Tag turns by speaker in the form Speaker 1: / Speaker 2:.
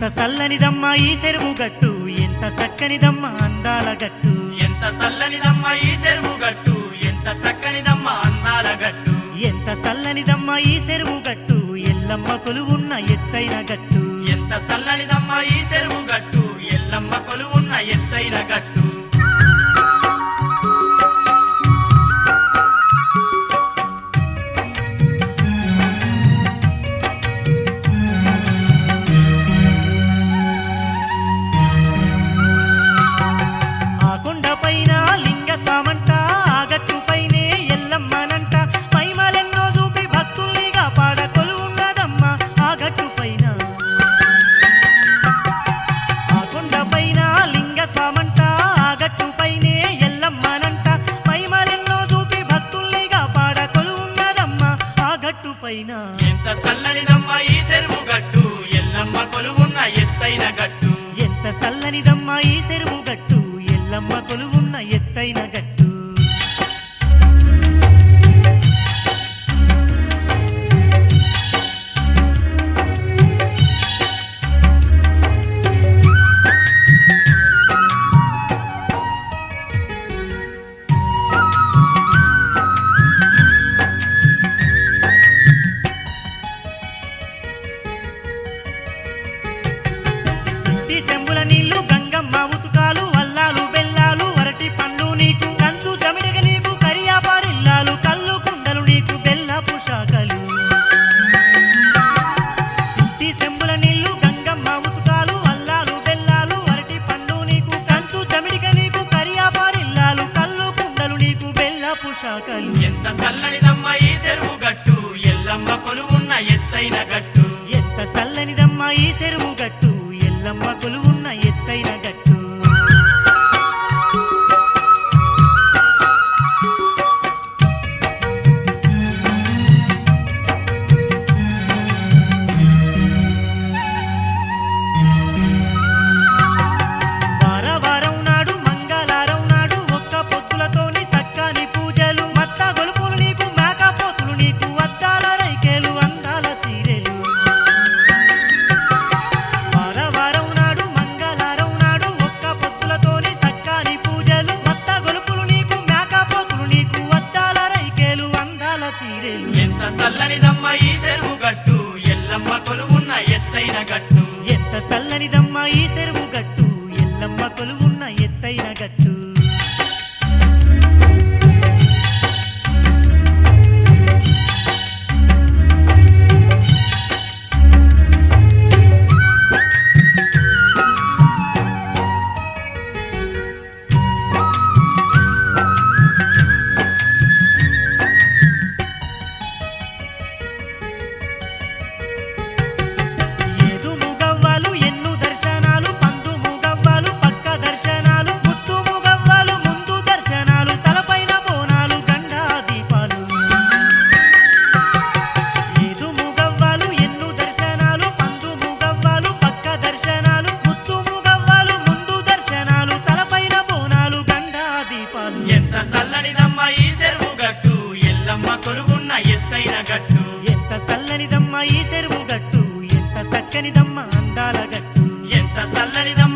Speaker 1: ఎంత చల్లనిదమ్మ ఈ చెరువు గట్టు ఎంత చక్కనిదమ్మ అందాల గట్టు.
Speaker 2: ఎంత చల్లనిదమ్మ ఈ చెరువు గట్టు ఎంత చక్కనిదమ్మ అందాల గట్టు.
Speaker 1: ఎంత చల్లనిదమ్మ ఈ చెరువు గట్టు ఎల్లమ్మ కొలువున్న ఎత్తైన గట్టు.
Speaker 2: ఎంత చల్లనిదమ్మ ఈ చెరువు గట్టు ఎల్లమ్మ కొలువున్న ఎత్తైన గట్టు. ఎంత చల్లనిదమ్మ ఈ చెరువు గట్టు? ఎల్లమ్మ కొలువున్న ఎత్తైన గట్టు.
Speaker 1: ఎంత చల్లనిదమ్మ ఈ చెరువు గట్టు? ఎల్లమ్మ కొలువున్న ఎత్తైన గట్టు. శాఖలు
Speaker 2: ఎంత చల్లనిదమ్మ ఈ చెరువు గట్టు? ఎల్లమ్మ కొలువున్న ఎత్తైన గట్టు. ఎంత చల్లనిదమ్మ ఈ చెరువు గట్టు? ఎల్లమ్మ కొలువున్న ఎత్తైన గట్టు.
Speaker 1: ఎంత చల్లనిదమ్మ ఈ చెరువు గట్టు. ఎంత చక్కనిదమ్మ అందాల గట్టు.
Speaker 2: ఎంత చల్లనిదమ్మ